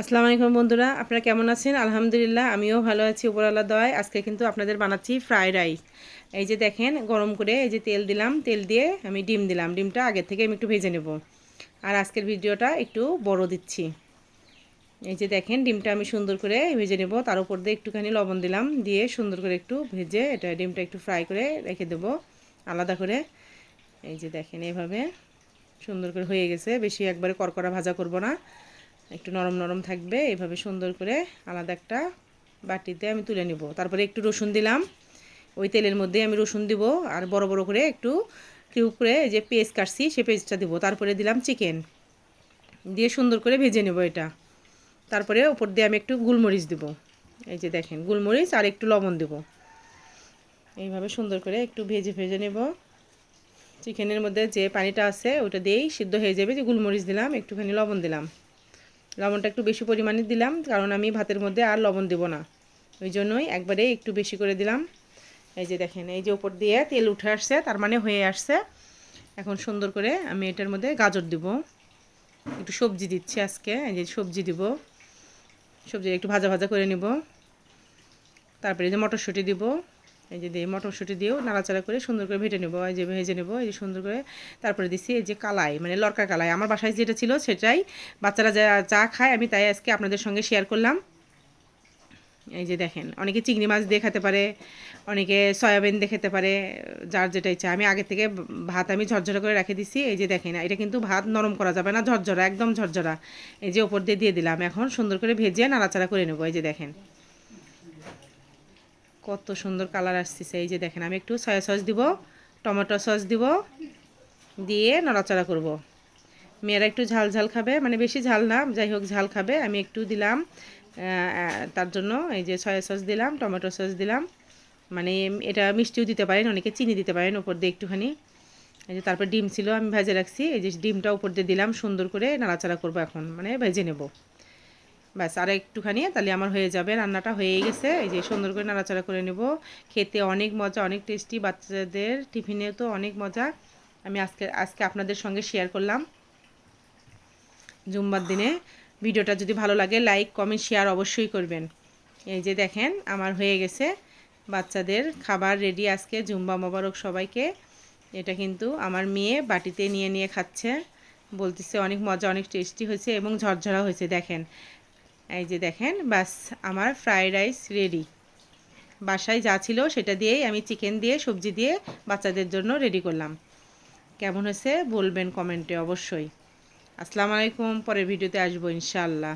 আসসালামু আলাইকুম বন্ধুরা, আপনারা কেমন আছেন? আলহামদুলিল্লাহ, আমিও ভালো আছি। উপরওয়ালা দয় আজকে কিন্তু আপনাদের বানাচ্ছি ফ্রাইড রাইস এই যে দেখেন, গরম করে এই যে তেল দিলাম, তেল দিয়ে আমি ডিম দিলাম। ডিমটা আগে থেকে আমি একটু ভেজে নেব। আর আজকের ভিডিওটা একটু বড় দিচ্ছি। এই যে দেখেন, ডিমটা আমি সুন্দর করে ভেজে নেব। তার উপর দিয়ে একটুখানি লবণ দিলাম, দিয়ে সুন্দর করে একটু ভেজে এটা ডিমটা একটু ফ্রাই করে রেখে দেব। আলাদা করে। এই যে দেখেন, এভাবে সুন্দর করে হয়ে গেছে। বেশি একবারে করকরা ভাজা করব না। একটু নরম নরম থাকবে, এভাবে সুন্দর করে আলাদা একটা বাটিতে আমি তুলে নিব। তারপরে একটু রসুন দিলাম, ওই তেলের মধ্যে আমি রসুন দিব আর বড় বড় করে একটু কিউব করে যে পেস্ট কাটছি সে পেস্টটা দিব। তারপরে দিলাম চিকেন, দিয়ে সুন্দর করে ভেজে নেব এটা। তারপরে উপর দিয়ে আমি একটু গুলমরিচ দিব। এই যে দেখেন, গুলমরিচ আর একটু লবণ দেব। এইভাবে সুন্দর করে একটু ভেজে ভেজে নেব। চিকেনের মধ্যে যে পানিটা আছে, ওটা দিয়েই সিদ্ধ হয়ে যাবে যে গুলমরিচ দিলাম, একটুখানি লবণ দিলাম। লবণটা একটু বেশি পরিমাণে দিলাম, কারণ আমি ভাতের মধ্যে আর লবণ দেব না। ওই জন্যই একবারে একটু বেশি করে দিলাম। এই যে দেখেন, এই যে ওপর দিয়ে তেল উঠে আসছে, তার মানে হয়ে আসছে। এখন সুন্দর করে আমি এটার মধ্যে গাজর দিব। একটু সবজি দিচ্ছি আজকে, এই যে সবজি দিব। সবজি একটু ভাজা ভাজা করে নিব। তারপরে যে মটরশুঁটি দিব। এই যে দিয়ে মটরশুঁটি দিয়েও নাড়াচাড়া করে সুন্দর করে ভেটে নেব, এই যে ভেজে নেব, এই যে সুন্দর করে তারপরে দিচ্ছি এই যে কালাই মানে লরকা কালাই। আমার বাসায় যেটা ছিল সেটাই বাচ্চারা যা চা খায় আমি তাই আজকে আপনাদের সঙ্গে শেয়ার করলাম। এই যে দেখেন, অনেকে চিংড়ি মাছ দিয়ে খেতে পারে, অনেকে সয়াবিন দিয়ে খেতে পারে, যার যেটা ইচ্ছা আমি আগে থেকে ভাত আমি ঝরঝরা করে রেখে দিছি, এই যে দেখেন, এটা কিন্তু ভাত নরম করা যাবে না, ঝরঝরা, একদম ঝরঝরা। এই যে ওপর দিয়ে দিয়ে দিলাম, এখন সুন্দর করে ভেজে নাড়াচাড়া করে নেব, এই যে দেখেন। কত সুন্দর কালার আসছে এই যে দেখেন, আমি একটু সয়া সস দিব, টমেটো সস দিব, দিয়ে নড়াচড়া করব। মেয়েরা একটু ঝাল ঝাল খাবে মানে বেশি ঝাল না, যাই হোক ঝাল খাবে। আমি একটু দিলাম তার জন্য এই যে সয়া সস দিলাম, টমেটো সস দিলাম। মানে এটা মিষ্টিও দিতে পারেন, অনেকে চিনি দিতে পারেন উপর দিয়ে একটুখানি। এই যে তারপর ডিম ছিল, আমি ভেজে রাখছি। এই যে ডিমটা উপর দিয়ে দিলাম, সুন্দর করে নাড়াচাড়া করব এখন মানে ভেজে নেব। ব্যাস, আর একটুখানি, তাহলে আমার হয়ে যাবে। রান্নাটা হয়েই গেছে। এই যে সুন্দর করে নাড়াচাড়া করে নেব। খেতে অনেক মজা, অনেক টেস্টি বাচ্চাদের টিফিনে তো অনেক মজা। আমি আজকে আজকে আপনাদের সঙ্গে শেয়ার করলাম। জুম্বার দিনে। ভিডিওটা যদি ভালো লাগে লাইক কমেন্ট শেয়ার অবশ্যই করবেন। এই যে দেখেন, আমার হয়ে গেছে। বাচ্চাদের খাবার রেডি আজকে জুম্বা মোবারক সবাইকে। এটা কিন্তু আমার মেয়ে বাটিতে নিয়ে নিয়ে খাচ্ছে। বলতেছে অনেক মজা, অনেক টেস্টি হয়েছে এবং ঝরঝরা হয়েছে, দেখেন। এই যে দেখেন, বাস আমার ফ্রায়েড রাইস রেডি বাসায় যা ছিল সেটা দিয়েই আমি চিকেন দিয়ে, সবজি দিয়ে বাচ্চাদের জন্য রেডি করলাম। কেমন হয়েছে বলবেন কমেন্টে অবশ্যই। আসসালামু আলাইকুম, পরের ভিডিওতে আসব ইনশাআল্লাহ।